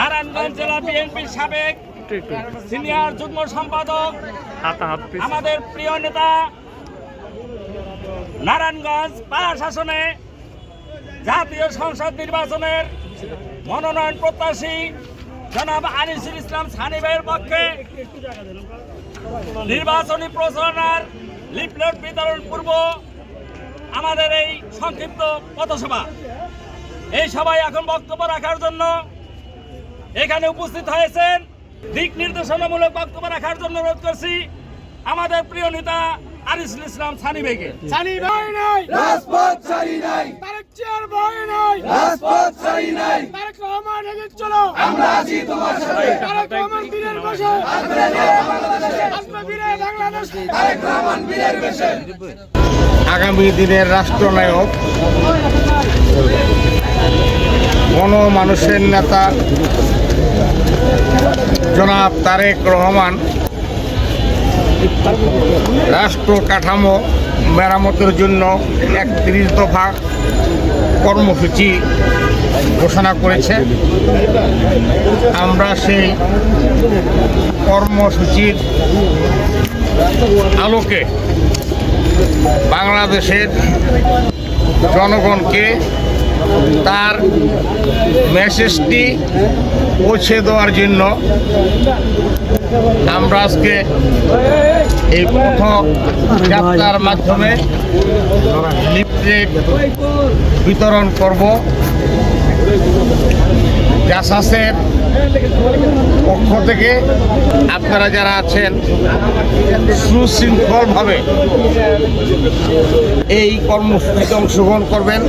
নারায়ণগঞ্জ জেলা বিএনপির সাবেক সিনিয়র যুগ্ম সম্পাদক, আমাদের প্রিয় নেতা নারায়ণগঞ্জ পাড়া শাসনে জাতীয় সংসদ নির্বাচনের মনোনয়ন প্রত্যাশী জনাব আনিসুল ইসলাম সানি ভাইয়ের পক্ষে নির্বাচনী প্রচারণার লিফলেট বিতরণ পূর্ব আমাদের এই সংক্ষিপ্ত পথসভা। এই সবাই এখন বক্তব্য রাখার জন্য এখানে উপস্থিত হয়েছেন দিক নির্দেশনামূলক বক্তব্য রাখার জন্য অনুরোধ করছি আমাদের প্রিয় নেতা আনিসুল ইসলাম সানি ভাইকে সানি ভাই নাই। রাজপথ ছাড়ি নাই। তারেক চেয়ার ভাই নাই। রাজপথ নাই। তারেক রহমান এগিয়ে চলো। আমরা আছি তোমার সাথে। তারেক রহমান বীরের বসে। আসবে বীরে বাংলাদেশ। তারেক রহমান বীরের বেশে আগামী দিনের রাষ্ট্রনায়ক গণ মানুষের নেতা জনাব তারেক রহমান, রাষ্ট্র কাঠামো মেরামতের জন্য একত্রিশ দফা কর্মসূচি ঘোষণা করেছে। আমরা সেই কর্মসূচির আলোকে বাংলাদেশের জনগণকে তার মেসেজটি পৌঁছে দেওয়ার জন্য আমরা আজকে এই প্রথম যাত্রার মাধ্যমে লিফলেট বিতরণ করব। জাসাসের পক্ষ থেকে আপনারা যারা আছেন, সুশৃঙ্খলভাবে এই কর্মসূচিতে অংশগ্রহণ করবেন।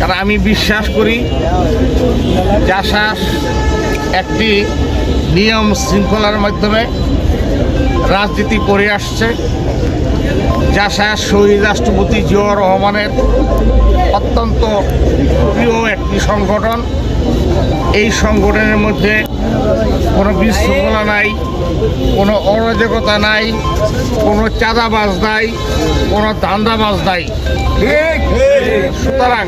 কারণ আমি বিশ্বাস করি জাসাস একটি নিয়ম শৃঙ্খলার মাধ্যমে রাজনীতি করে আসছে। জাসাস শহীদ রাষ্ট্রপতি জিয়াউর রহমানের অত্যন্ত প্রিয় একটি সংগঠন। এই সংগঠনের মধ্যে কোনো বিশৃঙ্খলা নাই, কোনো অরাজকতা নাই, কোনো চাঁদাবাজ নাই, কোনো ধান্দাবাজ নাই। সুতরাং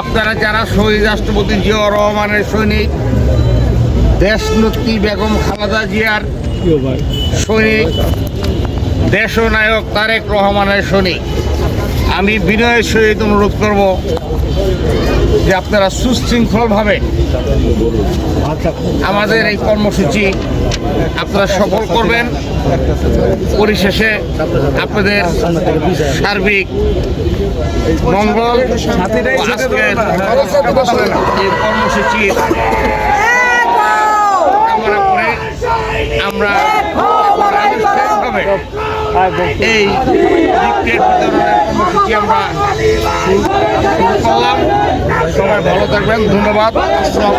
আপনারা যারা শহীদ রাষ্ট্রপতি জিয়া রহমানের সৈনিক, দেশনেত্রী বেগম খালেদা জিয়ার সৈনিক, দেশনায়ক তারেক রহমানের সৈনিক, আমি বিনয়ের সহিত অনুরোধ করব যে আপনারা সুশৃঙ্খলভাবে আমাদের এই কর্মসূচি আপনারা সফল করবেন পরিশেষে আপনাদের সার্বিক মঙ্গল আজকের এই কর্মসূচির আমরা এই বিতরণের কর্মসূচি আমরা শুরু করলাম। সবাই ভালো থাকবেন ধন্যবাদ। আসসালামু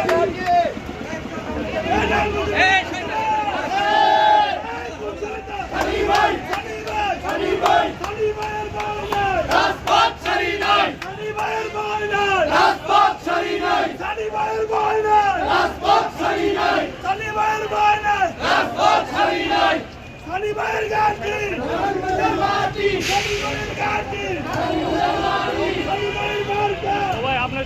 না রাজপথ ছাড়ি নাই রাজপথ ছাড়ি নাই রাজপথ ছাড়ি নাই রাজপথ ছাড়ি নাই শনিবারের গান্ধী শনিবারের গান্ধী শনিবারের মার্কা সবাই আপনার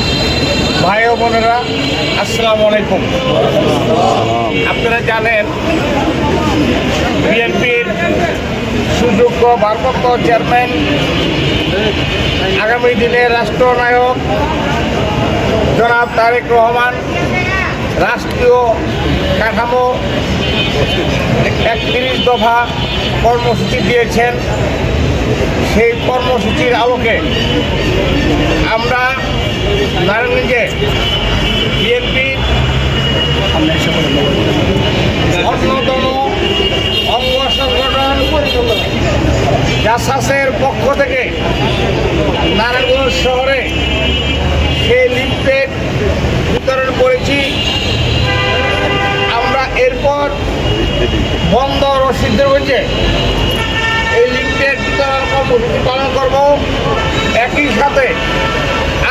ভাই বোনেরা, আসসালামু আলাইকুম। আপনারা জানেন, বিএনপির সুযোগ্য ভারপ্রাপ্ত চেয়ারম্যান, আগামী দিনে রাষ্ট্রনায়ক জনাব তারেক রহমান রাষ্ট্রীয় কাঠামো একত্রিশ দফা কর্মসূচি দিয়েছেন। সেই কর্মসূচির আলোকে আমরা নারায়ণগঞ্জে বিএনপি অন্যতম অঙ্গ সংগঠন জাসাসের পক্ষ থেকে নারায়ণগঞ্জ শহরে সেই লিফটেড বিতরণ করেছি আমরা এরপর বন্ধ রসিদগঞ্জে এই লিফটেড বিতরণ পালন করব। একই সাথে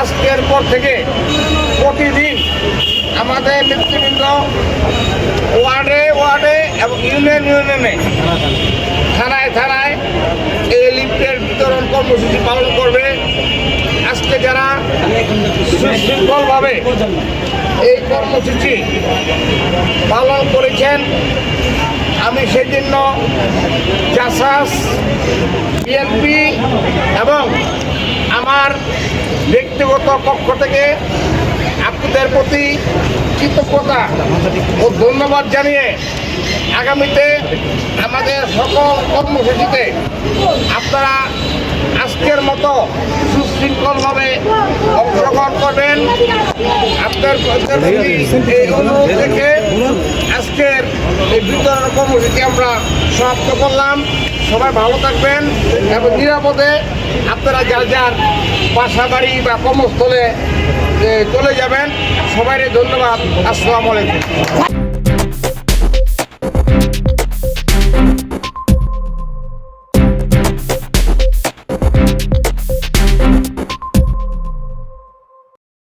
আজকের পর থেকে প্রতিদিন আমাদের নেতৃবৃন্দ ওয়ার্ডে ওয়ার্ডে এবং ইউনিয়ন, ইউনিয়নে থানায় থানায় এই লিফটের বিতরণ কর্মসূচি পালন করবে। আজকে যারা সুশৃঙ্খলভাবে এই কর্মসূচি পালন করেছেন, আমি সেজন্য জাসাস, বিএনপি এবং আমার ব্যক্তিগত পক্ষ থেকে আপনাদের প্রতি কৃতজ্ঞতা ও ধন্যবাদ জানিয়ে আগামীতে আমাদের সকল কর্মসূচিতে আপনারা আজকের মতো সুশৃঙ্খলভাবে অংশগ্রহণ করবেন। আপনার এই অনুরোধ থেকে আজকের এই বিতরণ কর্মসূচি আমরা সমাপ্ত করলাম। সবাই ভালো থাকবেন এবং নিরাপদে আপনারা যার যার বাসা বাড়ি বা কর্মস্থলে চলে যাবেন সবাই ধন্যবাদ। আসসালামু আলাইকুম।